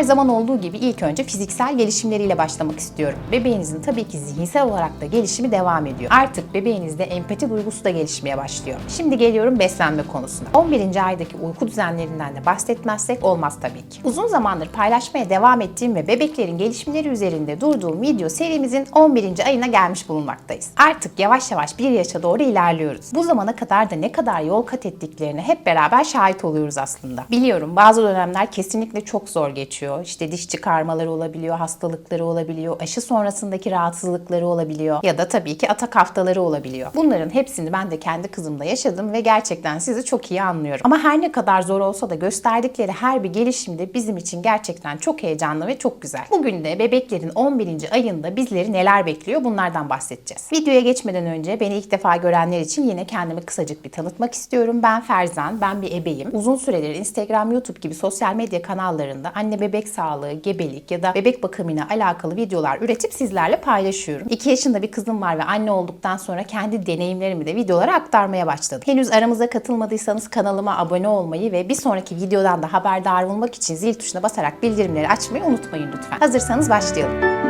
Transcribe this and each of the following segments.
Her zaman olduğu gibi ilk önce fiziksel gelişimleriyle başlamak istiyorum. Bebeğinizin tabii ki zihinsel olarak da gelişimi devam ediyor. Artık bebeğinizde empati duygusu da gelişmeye başlıyor. Şimdi geliyorum beslenme konusuna. 11. aydaki uyku düzenlerinden de bahsetmezsek olmaz tabii ki. Uzun zamandır paylaşmaya devam ettiğim ve bebeklerin gelişimleri üzerinde durduğum video serimizin 11. ayına gelmiş bulunmaktayız. Artık yavaş yavaş bir yaşa doğru ilerliyoruz. Bu zamana kadar da ne kadar yol kat ettiklerine hep beraber şahit oluyoruz aslında. Biliyorum bazı dönemler kesinlikle çok zor geçiyor. İşte diş çıkarmaları olabiliyor, hastalıkları olabiliyor, aşı sonrasındaki rahatsızlıkları olabiliyor ya da tabii ki atak haftaları olabiliyor. Bunların hepsini ben de kendi kızımda yaşadım ve gerçekten sizi çok iyi anlıyorum. Ama her ne kadar zor olsa da gösterdikleri her bir gelişimde bizim için gerçekten çok heyecanlı ve çok güzel. Bugün de bebeklerin 11. ayında bizleri neler bekliyor bunlardan bahsedeceğiz. Videoya geçmeden önce beni ilk defa görenler için yine kendimi kısacık bir tanıtmak istiyorum. Ben Ferzan, ben bir ebeyim. Uzun süredir Instagram, YouTube gibi sosyal medya kanallarında anne bebek sağlığı, gebelik ya da bebek bakımıyla alakalı videolar üretip sizlerle paylaşıyorum. 2 yaşında bir kızım var ve anne olduktan sonra kendi deneyimlerimi de videolara aktarmaya başladım. Henüz aramıza katılmadıysanız kanalıma abone olmayı ve bir sonraki videodan da haberdar olmak için zil tuşuna basarak bildirimleri açmayı unutmayın lütfen. Hazırsanız başlayalım.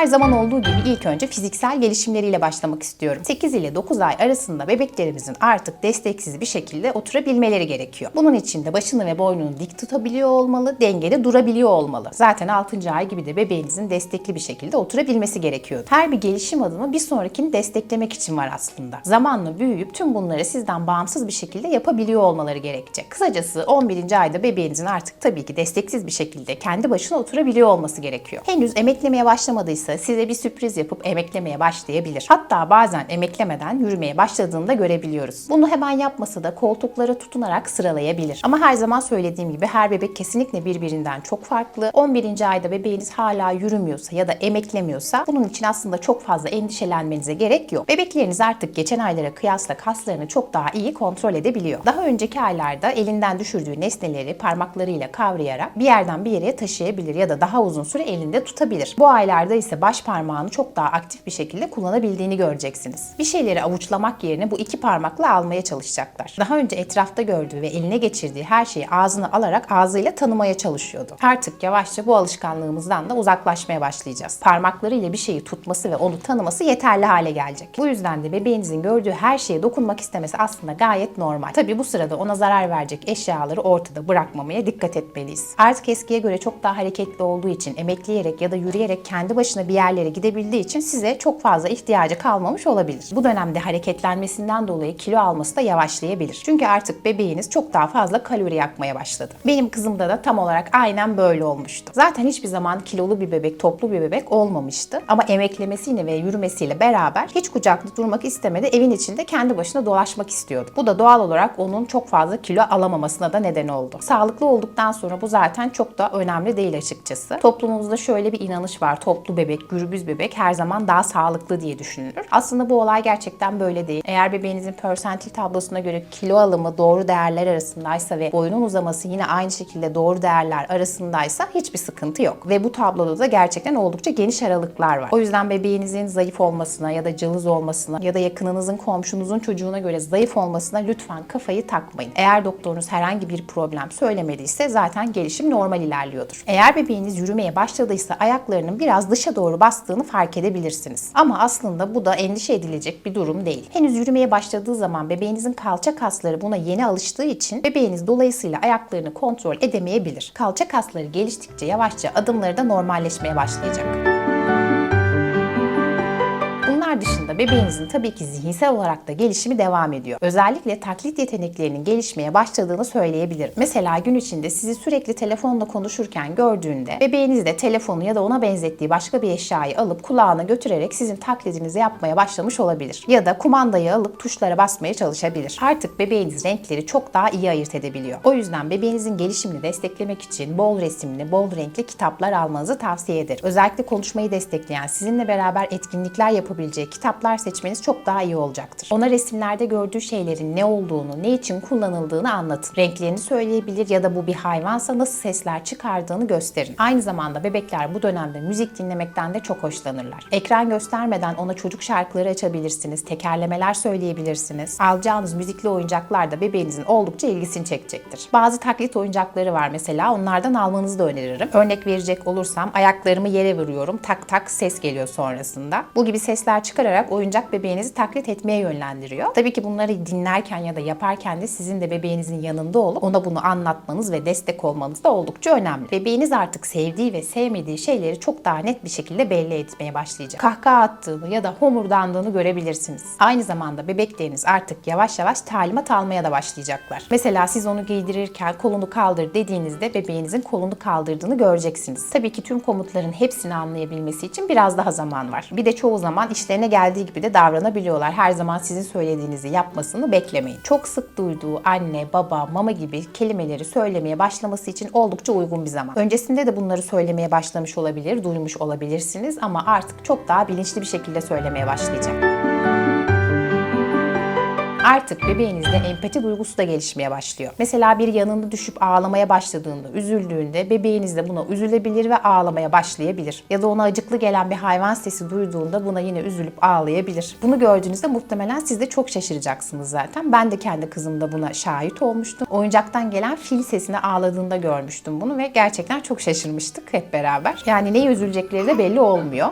Her zaman olduğu gibi ilk önce fiziksel gelişimleriyle başlamak istiyorum. 8 ile 9 ay arasında bebeklerimizin artık desteksiz bir şekilde oturabilmeleri gerekiyor. Bunun için de başını ve boynunu dik tutabiliyor olmalı, dengede durabiliyor olmalı. Zaten 6. ay gibi de bebeğinizin destekli bir şekilde oturabilmesi gerekiyor. Her bir gelişim adımı bir sonrakini desteklemek için var aslında. Zamanla büyüyüp tüm bunları sizden bağımsız bir şekilde yapabiliyor olmaları gerekecek. Kısacası 11. ayda bebeğinizin artık tabii ki desteksiz bir şekilde kendi başına oturabiliyor olması gerekiyor. Henüz emeklemeye başlamadıysa size bir sürpriz yapıp emeklemeye başlayabilir. Hatta bazen emeklemeden yürümeye başladığını da görebiliyoruz. Bunu hemen yapmasa da koltuklara tutunarak sıralayabilir. Ama her zaman söylediğim gibi her bebek kesinlikle birbirinden çok farklı. 11. ayda bebeğiniz hala yürümüyorsa ya da emeklemiyorsa bunun için aslında çok fazla endişelenmenize gerek yok. Bebekleriniz artık geçen aylara kıyasla kaslarını çok daha iyi kontrol edebiliyor. Daha önceki aylarda elinden düşürdüğü nesneleri parmaklarıyla kavrayarak bir yerden bir yere taşıyabilir ya da daha uzun süre elinde tutabilir. Bu aylarda ise baş parmağını çok daha aktif bir şekilde kullanabildiğini göreceksiniz. Bir şeyleri avuçlamak yerine bu iki parmakla almaya çalışacaklar. Daha önce etrafta gördüğü ve eline geçirdiği her şeyi ağzına alarak ağzıyla tanımaya çalışıyordu. Artık yavaşça bu alışkanlığımızdan da uzaklaşmaya başlayacağız. Parmaklarıyla bir şeyi tutması ve onu tanıması yeterli hale gelecek. Bu yüzden de bebeğinizin gördüğü her şeye dokunmak istemesi aslında gayet normal. Tabi bu sırada ona zarar verecek eşyaları ortada bırakmamaya dikkat etmeliyiz. Artık eskiye göre çok daha hareketli olduğu için emekleyerek ya da yürüyerek kendi başına bir yerlere gidebildiği için size çok fazla ihtiyacı kalmamış olabilir. Bu dönemde hareketlenmesinden dolayı kilo alması da yavaşlayabilir. Çünkü artık bebeğiniz çok daha fazla kalori yakmaya başladı. Benim kızımda da tam olarak aynen böyle olmuştu. Zaten hiçbir zaman kilolu bir bebek, toplu bir bebek olmamıştı. Ama emeklemesiyle ve yürümesiyle beraber hiç kucakta durmak istemedi. Evin içinde kendi başına dolaşmak istiyordu. Bu da doğal olarak onun çok fazla kilo alamamasına da neden oldu. Sağlıklı olduktan sonra bu zaten çok da önemli değil açıkçası. Toplumumuzda şöyle bir inanış var. Toplu bebek, gürbüz bebek her zaman daha sağlıklı diye düşünülür. Aslında bu olay gerçekten böyle değil. Eğer bebeğinizin persentil tablosuna göre kilo alımı doğru değerler arasındaysa ve boyunun uzaması yine aynı şekilde doğru değerler arasındaysa hiçbir sıkıntı yok. Ve bu tabloda da gerçekten oldukça geniş aralıklar var. O yüzden bebeğinizin zayıf olmasına ya da cılız olmasına ya da yakınınızın komşunuzun çocuğuna göre zayıf olmasına lütfen kafayı takmayın. Eğer doktorunuz herhangi bir problem söylemediyse zaten gelişim normal ilerliyordur. Eğer bebeğiniz yürümeye başladıysa ayaklarının biraz dışa doğru bastığını fark edebilirsiniz. Ama aslında bu da endişe edilecek bir durum değil. Henüz yürümeye başladığı zaman bebeğinizin kalça kasları buna yeni alıştığı için bebeğiniz dolayısıyla ayaklarını kontrol edemeyebilir. Kalça kasları geliştikçe yavaşça adımları da normalleşmeye başlayacak. Bebeğinizin tabii ki zihinsel olarak da gelişimi devam ediyor. Özellikle taklit yeteneklerinin gelişmeye başladığını söyleyebilirim. Mesela gün içinde sizi sürekli telefonla konuşurken gördüğünde bebeğiniz de telefonu ya da ona benzettiği başka bir eşyayı alıp kulağına götürerek sizin taklidinizi yapmaya başlamış olabilir. Ya da kumandayı alıp tuşlara basmaya çalışabilir. Artık bebeğiniz renkleri çok daha iyi ayırt edebiliyor. O yüzden bebeğinizin gelişimini desteklemek için bol resimli, bol renkli kitaplar almanızı tavsiye ederim. Özellikle konuşmayı destekleyen, sizinle beraber etkinlikler yapabileceği kitaplar komutlar seçmeniz çok daha iyi olacaktır. Ona resimlerde gördüğü şeylerin ne olduğunu, ne için kullanıldığını anlatın. Renklerini söyleyebilir ya da bu bir hayvansa nasıl sesler çıkardığını gösterin. Aynı zamanda bebekler bu dönemde müzik dinlemekten de çok hoşlanırlar. Ekran göstermeden ona çocuk şarkıları açabilirsiniz, tekerlemeler söyleyebilirsiniz. Alacağınız müzikli oyuncaklar da bebeğinizin oldukça ilgisini çekecektir. Bazı taklit oyuncakları var mesela onlardan almanızı da öneririm. Örnek verecek olursam ayaklarımı yere vuruyorum tak tak ses geliyor sonrasında. Bu gibi sesler çıkararak oyuncak bebeğinizi taklit etmeye yönlendiriyor. Tabii ki bunları dinlerken ya da yaparken de sizin de bebeğinizin yanında olup ona bunu anlatmanız ve destek olmanız da oldukça önemli. Bebeğiniz artık sevdiği ve sevmediği şeyleri çok daha net bir şekilde belli etmeye başlayacak. Kahkaha attığını ya da homurdandığını görebilirsiniz. Aynı zamanda bebekleriniz artık yavaş yavaş talimat almaya da başlayacaklar. Mesela siz onu giydirirken kolunu kaldır dediğinizde bebeğinizin kolunu kaldırdığını göreceksiniz. Tabii ki tüm komutların hepsini anlayabilmesi için biraz daha zaman var. Bir de çoğu zaman işlerine geldiği gibi de davranabiliyorlar. Her zaman sizin söylediğinizi yapmasını beklemeyin. Çok sık duyduğu anne, baba, mama gibi kelimeleri söylemeye başlaması için oldukça uygun bir zaman. Öncesinde de bunları söylemeye başlamış olabilir, duymuş olabilirsiniz ama artık çok daha bilinçli bir şekilde söylemeye başlayacak. Artık bebeğinizde empati duygusu da gelişmeye başlıyor. Mesela bir yanında düşüp ağlamaya başladığında, üzüldüğünde bebeğiniz de buna üzülebilir ve ağlamaya başlayabilir. Ya da ona acıklı gelen bir hayvan sesi duyduğunda buna yine üzülüp ağlayabilir. Bunu gördüğünüzde muhtemelen siz de çok şaşıracaksınız zaten. Ben de kendi kızımda buna şahit olmuştum. Oyuncaktan gelen fil sesine ağladığında görmüştüm bunu ve gerçekten çok şaşırmıştık hep beraber. Yani neye üzülecekleri de belli olmuyor.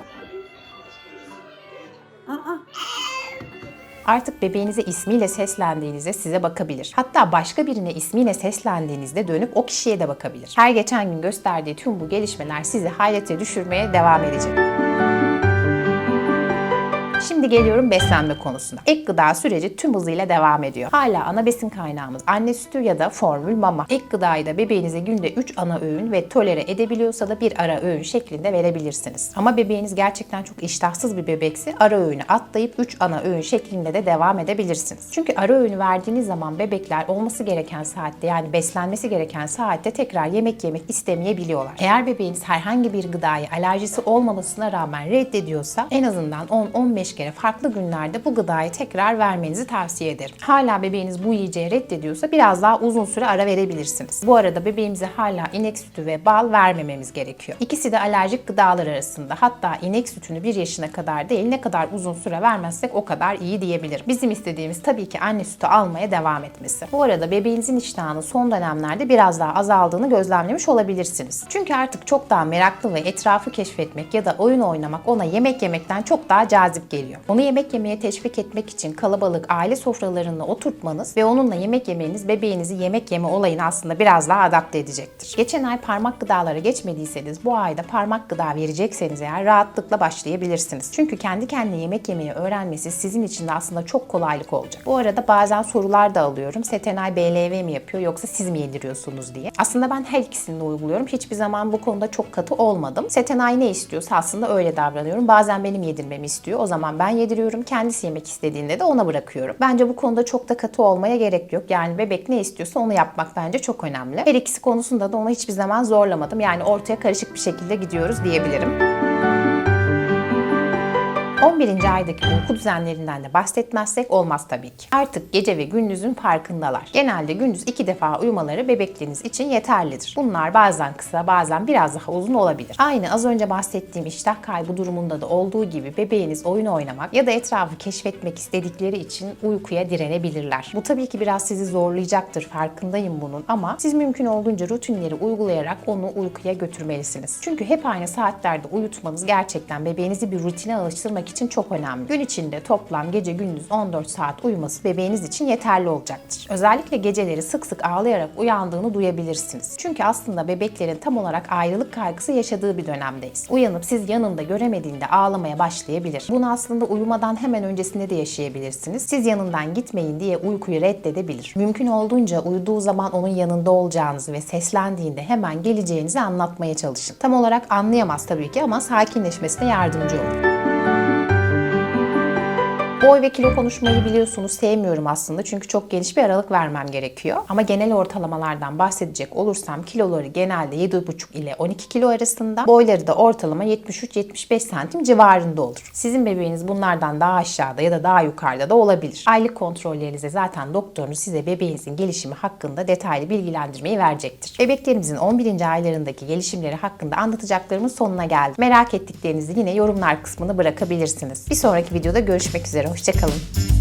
Artık bebeğinize ismiyle seslendiğinizde size bakabilir. Hatta başka birine ismiyle seslendiğinizde dönüp o kişiye de bakabilir. Her geçen gün gösterdiği tüm bu gelişmeler sizi hayrete düşürmeye devam edecek. Şimdi geliyorum beslenme konusuna. Ek gıda süreci tüm hızıyla devam ediyor. Hala ana besin kaynağımız anne sütü ya da formül mama. Ek gıdayı da bebeğinize günde 3 ana öğün ve tolere edebiliyorsa da bir ara öğün şeklinde verebilirsiniz. Ama bebeğiniz gerçekten çok iştahsız bir bebekse ara öğünü atlayıp 3 ana öğün şeklinde de devam edebilirsiniz. Çünkü ara öğünü verdiğiniz zaman bebekler olması gereken saatte yani beslenmesi gereken saatte tekrar yemek yemek istemeyebiliyorlar. Eğer bebeğiniz herhangi bir gıdayı alerjisi olmamasına rağmen reddediyorsa en azından 10-15 kere farklı günlerde bu gıdayı tekrar vermenizi tavsiye ederim. Hala bebeğiniz bu yiyeceği reddediyorsa biraz daha uzun süre ara verebilirsiniz. Bu arada bebeğimize hala inek sütü ve bal vermememiz gerekiyor. İkisi de alerjik gıdalar arasında. Hatta inek sütünü 1 yaşına kadar değil ne kadar uzun süre vermezsek o kadar iyi diyebilirim. Bizim istediğimiz tabii ki anne sütü almaya devam etmesi. Bu arada bebeğinizin iştahının son dönemlerde biraz daha azaldığını gözlemlemiş olabilirsiniz. Çünkü artık çok daha meraklı ve etrafı keşfetmek ya da oyun oynamak ona yemek yemekten çok daha cazip geliyor. Onu yemek yemeye teşvik etmek için kalabalık aile sofralarına oturtmanız ve onunla yemek yemeniz bebeğinizi yemek yeme olayına aslında biraz daha adapte edecektir. Geçen ay parmak gıdalara geçmediyseniz bu ayda parmak gıda verecekseniz eğer rahatlıkla başlayabilirsiniz. Çünkü kendi kendine yemek yemeyi öğrenmesi sizin için de aslında çok kolaylık olacak. Bu arada bazen sorular da alıyorum. Setenay BLV mi yapıyor yoksa siz mi yediriyorsunuz diye. Aslında ben her ikisini de uyguluyorum. Hiçbir zaman bu konuda çok katı olmadım. Setenay ne istiyorsa aslında öyle davranıyorum. Bazen benim yedirmemi istiyor. O zaman ben yediriyorum. Kendisi yemek istediğinde de ona bırakıyorum. Bence bu konuda çok da katı olmaya gerek yok. Yani bebek ne istiyorsa onu yapmak bence çok önemli. Her ikisi konusunda da onu hiçbir zaman zorlamadım. Yani ortaya karışık bir şekilde gidiyoruz diyebilirim. 11. aydaki uyku düzenlerinden de bahsetmezsek olmaz tabii ki. Artık gece ve gündüzün farkındalar. Genelde gündüz iki defa uyumaları bebekleriniz için yeterlidir. Bunlar bazen kısa bazen biraz daha uzun olabilir. Aynı az önce bahsettiğim iştah kaybı durumunda da olduğu gibi bebeğiniz oyun oynamak ya da etrafı keşfetmek istedikleri için uykuya direnebilirler. Bu tabii ki biraz sizi zorlayacaktır farkındayım bunun ama siz mümkün olduğunca rutinleri uygulayarak onu uykuya götürmelisiniz. Çünkü hep aynı saatlerde uyutmanız gerçekten bebeğinizi bir rutine alıştırmak için çok önemli. Gün içinde toplam gece gündüz 14 saat uyuması bebeğiniz için yeterli olacaktır. Özellikle geceleri sık sık ağlayarak uyandığını duyabilirsiniz. Çünkü aslında bebeklerin tam olarak ayrılık kaygısı yaşadığı bir dönemdeyiz. Uyanıp siz yanında göremediğinde ağlamaya başlayabilir. Bunu aslında uyumadan hemen öncesinde de yaşayabilirsiniz. Siz yanından gitmeyin diye uykuyu reddedebilir. Mümkün olduğunca uyuduğu zaman onun yanında olacağınızı ve seslendiğinde hemen geleceğinizi anlatmaya çalışın. Tam olarak anlayamaz tabii ki ama sakinleşmesine yardımcı olun. Boy ve kilo konuşmayı biliyorsunuz sevmiyorum aslında çünkü çok geniş bir aralık vermem gerekiyor. Ama genel ortalamalardan bahsedecek olursam kiloları genelde 7,5 ile 12 kilo arasında, boyları da ortalama 73-75 santim civarında olur. Sizin bebeğiniz bunlardan daha aşağıda ya da daha yukarıda da olabilir. Aylık kontrollerinize zaten doktorunuz size bebeğinizin gelişimi hakkında detaylı bilgilendirmeyi verecektir. Bebeklerimizin 11. aylarındaki gelişimleri hakkında anlatacaklarımın sonuna geldim. Merak ettiklerinizi yine yorumlar kısmına bırakabilirsiniz. Bir sonraki videoda görüşmek üzere. Hoşçakalın.